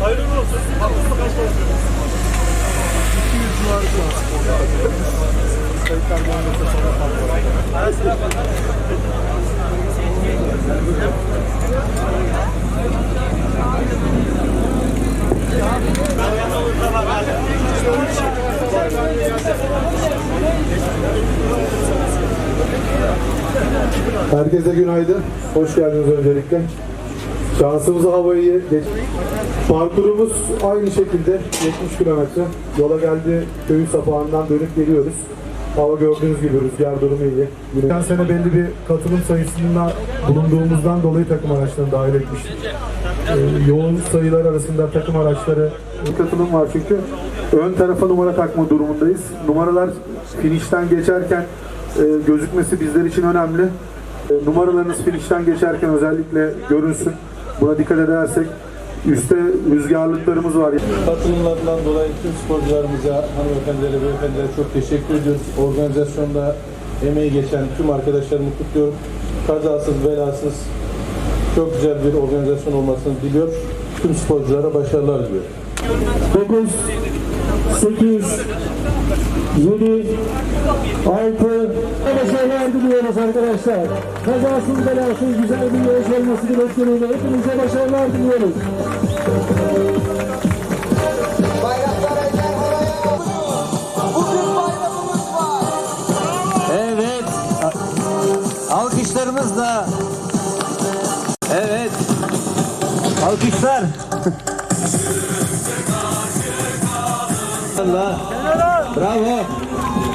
Hayırlı olsun. Herkese günaydın. Hoş geldiniz öncelikle. Şansımıza havayı geç. Parkurumuz aynı şekilde 70 kilometre. Yola geldi köyün sapağından dönüp geliyoruz. Hava gördüğünüz gibi rüzgar durumu iyi. Geçen sene belli bir katılım sayısında bulunduğumuzdan dolayı takım araçlarını dahil etmiştik. Ee, yoğun sayılar arasında takım araçları katılım var çünkü ön tarafa numara takma durumundayız. Numaralar finişten geçerken e, gözükmesi bizler için önemli. E, numaralarınız finişten geçerken özellikle görünsün. Buna dikkat edersek üstte rüzgarlıklarımız var. Katılımlarından dolayı tüm sporcularımıza, hanımefendilere, beyefendilere çok teşekkür ediyoruz. Organizasyonda emeği geçen tüm arkadaşlarımı kutluyorum. Kazasız, belasız çok güzel bir organizasyon olmasını diliyor. Tüm sporculara başarılar diliyorum. 9, 8, 7, 6 başarılar diliyoruz arkadaşlar. Kazasız belasız güzel bir yarış olması dileklerini hepinize başarılar diliyoruz. Evet. Alkışlarımızla. Evet. Alkışlar. Allah. Bravo.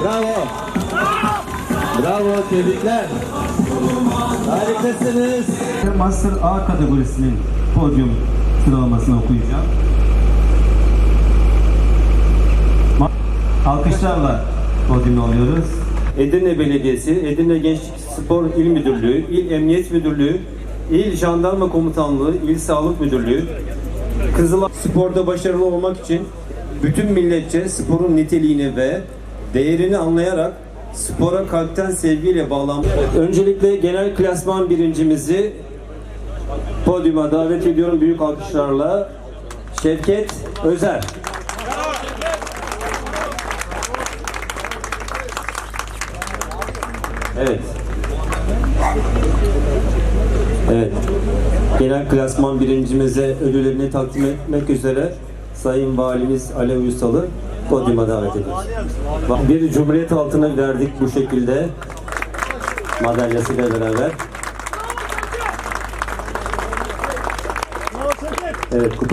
Bravo. Bravo. Tebrikler. Harikasınız. Master A kategorisinin podyum sıralamasını okuyacağım. Alkışlarla podyumda alıyoruz. Edirne Belediyesi, Edirne Gençlik Spor İl Müdürlüğü, İl Emniyet Müdürlüğü, İl Jandarma Komutanlığı, İl Sağlık Müdürlüğü, Kızılay sporda başarılı olmak için bütün milletçe sporun niteliğini ve değerini anlayarak spora kalpten sevgiyle bağlanmış. Öncelikle genel klasman birincimizi podyuma davet ediyorum büyük alkışlarla. Şevket Özer. Evet. Evet. Genel klasman birincimize ödüllerini takdim etmek üzere Sayın Valimiz Alev Uysal'ı podyuma davet ediyoruz. Bir Cumhuriyet altını verdik bu şekilde madalyasıyla beraber. Evet, kupa